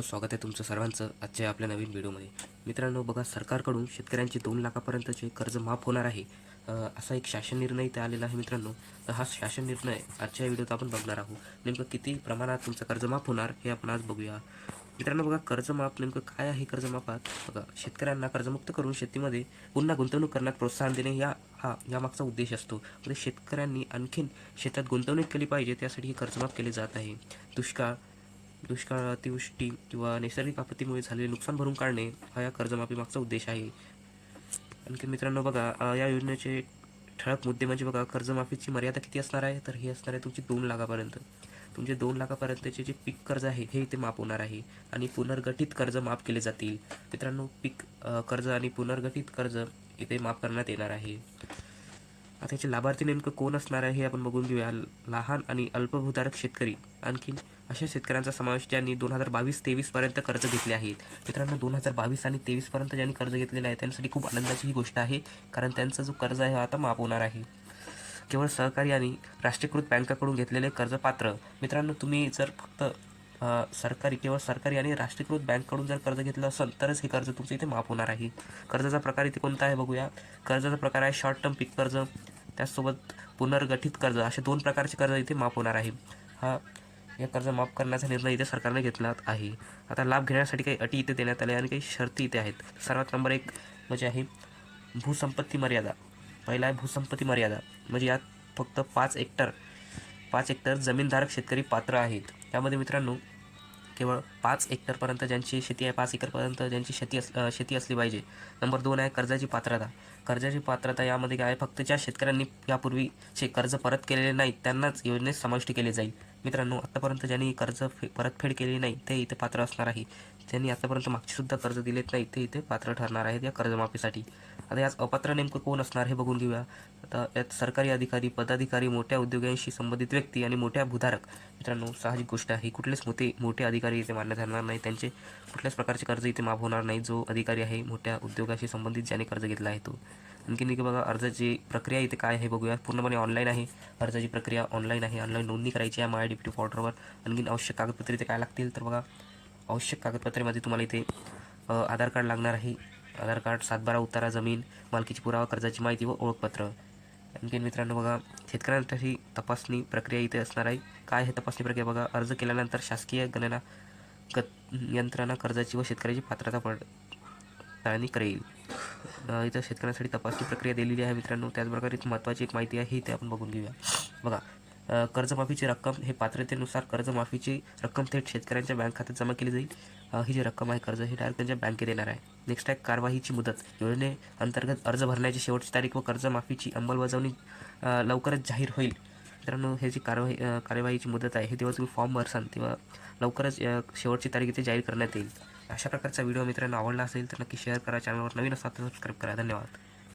मित्रांनो स्वागत आहे तुमचं सर्वांचं आजच्या आपल्या नवीन व्हिडिओमध्ये. मित्रांनो बघा सरकारकडून शेतकऱ्यांचे दोन लाखापर्यंतचे कर्ज माफ होणार आहे. असा एक शासन निर्णय इथे आलेला आहे मित्रांनो. तर हा शासन निर्णय आजच्या व्हिडिओत आपण बघणार आहोत. नेमकं किती प्रमाणात तुमचं कर्ज माफ होणार हे आपण आज बघूया. मित्रांनो बघा कर्जमाफ नेमकं काय आहे कर्जमाफात बघा शेतकऱ्यांना कर्जमुक्त करून शेतीमध्ये पुन्हा गुंतवणूक करण्यात प्रोत्साहन देणे या हा यामागचा उद्देश असतो. म्हणजे शेतकऱ्यांनी आणखीन शेतात गुंतवणूक केली पाहिजे त्यासाठी हे कर्जमाफ केले जात आहे. दुष्काळ दुष्काळ अतिवृष्टी किंवा नैसर्गिक आपत्तीमुळे झालेले नुकसान भरून काढणे हा या कर्जमाफी मागचा उद्देश आहे. आणखी मित्रांनो बघा या योजनेचे ठळक मुद्दे म्हणजे बघा कर्जमाफीची मर्यादा किती असणार आहे? तर हे असणार आहे तुमची दोन लाखापर्यंत. तुमचे दोन लाखापर्यंतचे जे पीक कर्ज आहे हे इथे माफ होणार आहे आणि पुनर्गठित कर्ज माफ केले जातील. मित्रांनो पीक कर्ज आणि पुनर्गठित कर्ज इथे माफ करण्यात येणार आहे. आता याचे लाभार्थी नेमकं कोण असणार आहे हे आपण बघून घेऊया. लहान आणि अल्पभूधारक शेतकरी. आणखीन अशा शेतकऱ्यांचा समावेश ज्यांनी दोन हजार बावीस तेवीसपर्यंत कर्ज घेतले आहेत. मित्रांनो दोन हजार बावीस आणि तेवीसपर्यंत ज्यांनी कर्ज घेतलेलं आहे त्यांसाठी खूप आनंदाची ही गोष्ट आहे कारण त्यांचा जो कर्ज आहे हा आता माफ होणार आहे. केवळ सहकारी आणि राष्ट्रीयकृत बँकाकडून घेतलेले कर्ज पात्र मित्रांनो तुम्ही जर फक्त सरकारी केवळ सरकारी आणि राष्ट्रीयकृत बँककडून जर कर्ज घेतलं असेल तरच हे कर्ज तुमचं इथे माफ होणार आहे. कर्जाचा प्रकार इथे कोणता आहे बघूया. कर्जाचा प्रकार आहे शॉर्ट टर्म पीक कर्ज. त्याचसोबत पुनर्गठित कर्ज असे दोन प्रकारचे कर्ज इथे माफ होणार आहे. हा या कर्ज माफ करण्याचा निर्णय इथे सरकारने घेतला आहे. आता लाभ घेण्यासाठी काही अटी इथे देण्यात आल्या आणि काही शर्ती इथे आहेत. सर्वात नंबर एक म्हणजे आहे भूसंपत्ती मर्यादा. पहिला आहे भूसंपत्ती मर्यादा. म्हणजे यात फक्त पाच हेक्टर पाच हेक्टर जमीनधारक शेतकरी पात्र आहेत. त्यामध्ये मित्रांनो केवळ पाच हेक्टरपर्यंत ज्यांची शेती आहे पाच एकरपर्यंत ज्यांची शेती अस शेती असली पाहिजे. नंबर दोन आहे कर्जाची पात्रता. कर्जाची पात्रता यामध्ये काय आहे? फक्त ज्या शेतकऱ्यांनी यापूर्वीचे कर्ज परत केलेले नाहीत त्यांनाच योजनेत समाविष्ट केले जाईल. मित्रांनो आतापर्यंत ज्यांनी कर्ज फे परतफेड केली नाही ते इथे पात्र असणार आहे. ज्यांनी आतापर्यंत मागची सुद्धा कर्ज दिलेत नाही ते इथे पात्र ठरणार आहेत या कर्जमाफीसाठी. आता यात अपात्र नेमकं कोण असणार हे बघून घेऊया. आता यात सरकारी अधिकारी पदाधिकारी मोठ्या उद्योगांशी संबंधित व्यक्ती आणि मोठ्या भूधारक. मित्रांनो साहजिक गोष्ट आहे कुठलेच मोठे मोठे अधिकारी इथे मान्य येणार नाही. त्यांचे कुठल्याच प्रकारचे कर्ज इथे माफ होणार नाही. जो अधिकारी आहे मोठ्या उद्योगाशी संबंधित ज्याने कर्ज घेतला आहे तो. आणखीन इथे बघा अर्जाची प्रक्रिया इथे काय आहे बघूया पूर्णपणे ऑनलाईन आहे. अर्जाची प्रक्रिया ऑनलाईन आहे. ऑनलाईन नोंदणी करायची आहे माय डिप्टी पॉर्टरवर आणखीन आवश्यक कागदपत्रे इथे काय लागतील? तर बघा आवश्यक कागदपत्रेमध्ये तुम्हाला इथे आधार कार्ड लागणार आहे. आधार कार्ड सातबारा उतारा जमीन मालकीची पुरावा कर्जाची माहिती व ओळखपत्र. आणखीन मित्रांनो बघा शेतकऱ्यांसाठी तपासणी प्रक्रिया इथे असणार आहे. काय आहे तपासणी प्रक्रिया? बघा अर्ज केल्यानंतर शासकीय गणना ग यंत्रणा कर्जाची व शेतकऱ्याची पात्रता पड पडताळणी करेल इथं शेतकऱ्यांसाठी तपासणी प्रक्रिया दिलेली आहे मित्रांनो. त्याचप्रकारे महत्त्वाची एक माहिती आहे ही ते आपण बघून घेऊया. बघा कर्जमाफीची रक्कम हे पात्रतेनुसार कर्जमाफीची रक्कम थेट शेतकऱ्यांच्या बँक खात्यात जमा केली जाईल. ही जी रक्कम आहे कर्ज हे डायरेक्ट त्यांच्या बँकेत येणार आहे. नेक्स्ट आहे कारवाईची मुदत. योजने अंतर्गत अर्ज भरण्याची शेवटची तारीख व कर्जमाफीची अंमलबजावणी लवकरच जाहीर होईल. मित्रांनो हे जी कारवाई कार्यवाहीची मुदत आहे हे जेव्हा तुम्ही फॉर्म भरसाल तेव्हा लवकरच शेवटची तारीख इथे जाहीर करण्यात येईल. अशा प्रकारचा व्हिडिओ मित्रांनो आवडला असेल तर नक्की शेअर करा. चॅनलवर नवीन असतात तर सबस्क्राईब करा. धन्यवाद.